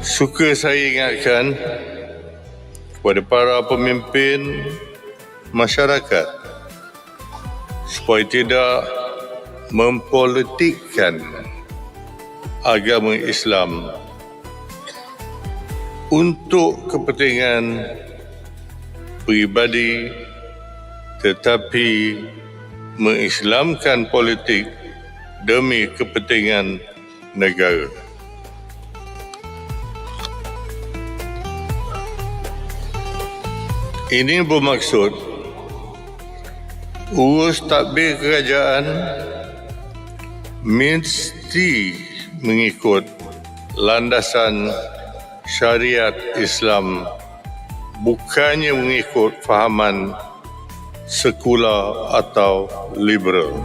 suka saya ingatkan kepada para pemimpin masyarakat supaya tidak mempolitikkan agama Islam untuk kepentingan peribadi tetapi mengislamkan politik demi kepentingan negara. Ini bermaksud urus takbir kerajaan mesti mengikut landasan syariat Islam bukannya mengikut fahaman sekular atau liberal.